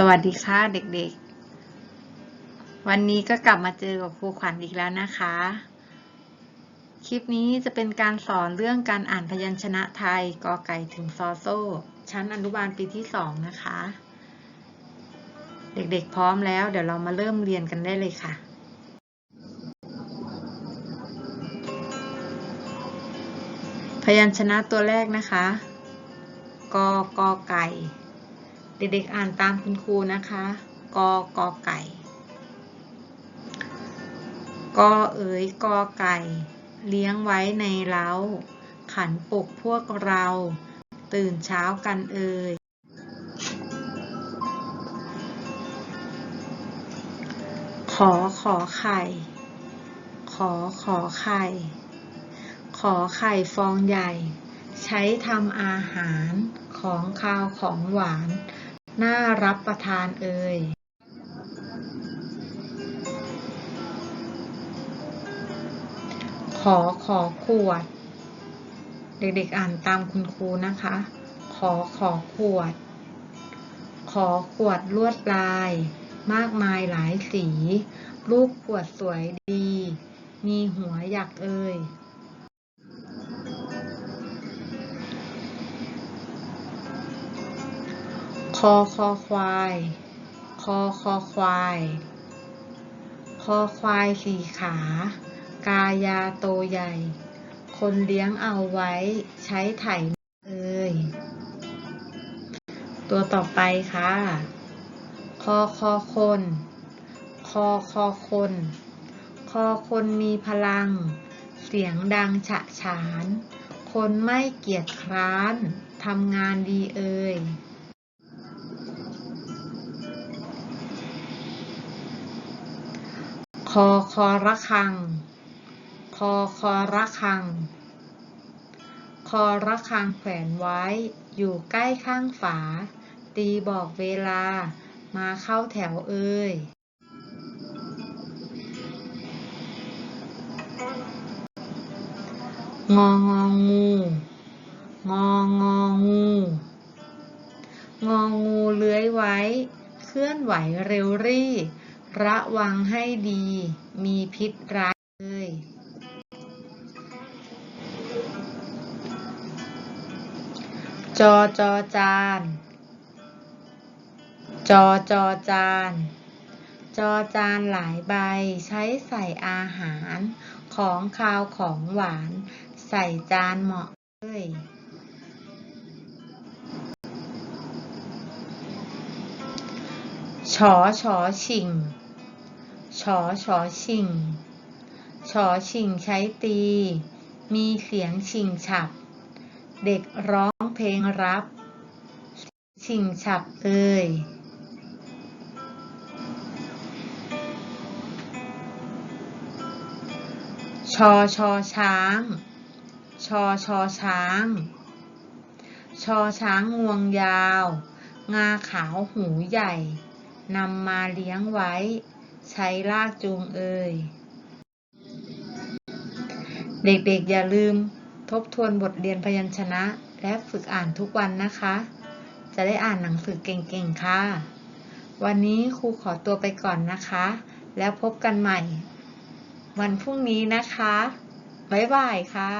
สวัสดีค่ะเด็กๆ วันนี้ก็กลับมาเจอกับครูขวัญอีกแล้วนะคะ คลิปนี้จะเป็นการสอนเรื่องการอ่านพยัญชนะไทยกอไก่ถึงซอโซ่ ชั้นอนุบาลปีที่สองนะคะ เด็กๆพร้อมแล้ว เดี๋ยวเรามาเริ่มเรียนกันได้เลยค่ะ พยัญชนะตัวแรกนะคะกกอไก่ เด็กๆอ่านตามคุณครูนะคะ กอกอไก่ กอเอ๋ยกอไก่ เลี้ยงไว้ในเล้า ขันปกพวกเรา ตื่นเช้ากันเอ่ยขอขอไข่ ขอขอไข่ ขอไข่ฟองใหญ่ ใช้ทำอาหารของคาวของหวาน น่ารับประทานเอ่ยขอขอขวด เด็กๆอ่านตามคุณครูนะคะ ขอขอขวด ขอขวดลวดลาย มากมายหลายสี รูปขวดสวยดี มีหัวอยากเอ่ย คอคอควาย คอคอควาย คอควายสี่ขา กายาโตใหญ่ คนเลี้ยงเอาไว้ใช้ไถเอ่ยตัวต่อไปค่ะ คอคอคน คอคอคน คอคนมีพลัง เสียงดังฉะฉาน คนไม่เกียจคร้าน ทำงานดีเอ่ย อคอระฆัง คอคอระฆัง คอระฆังแขวนไว้ อยู่ใกล้ข้างฝา ตีบอกเวลา มาเข้าแถวเอ่ยงององูงององูงองูเลื้อยไว้ เคลื่อนไหวเร็วรี่ ระวังให้ดี มีพิษร้ายเลย จอจอจาน จอจอจาน จอจานหลายใบใช้ใส่อาหารของคาวของหวาน ใส่จานเหมาะเลยชอชอชิง ชอชอชิงชอชิงใช้ตี มีเสียงชิงฉับ เด็กร้องเพลงรับ ชิงฉับเอ่ยชอชอช้าง ชอชอช้าง ชอช้างงวงยาว งาขาวหูใหญ่ นำมาเลี้ยงไว้ ใช้ลากจูงเอ่ย เด็กๆอย่าลืมทบทวนบทเรียนพยัญชนะและฝึกอ่านทุกวันนะคะ จะได้อ่านหนังสือเก่งๆ ค่ะ วันนี้ครูขอตัวไปก่อนนะคะ แล้วพบกันใหม่ วันพรุ่งนี้นะคะ บ๊ายบายค่ะ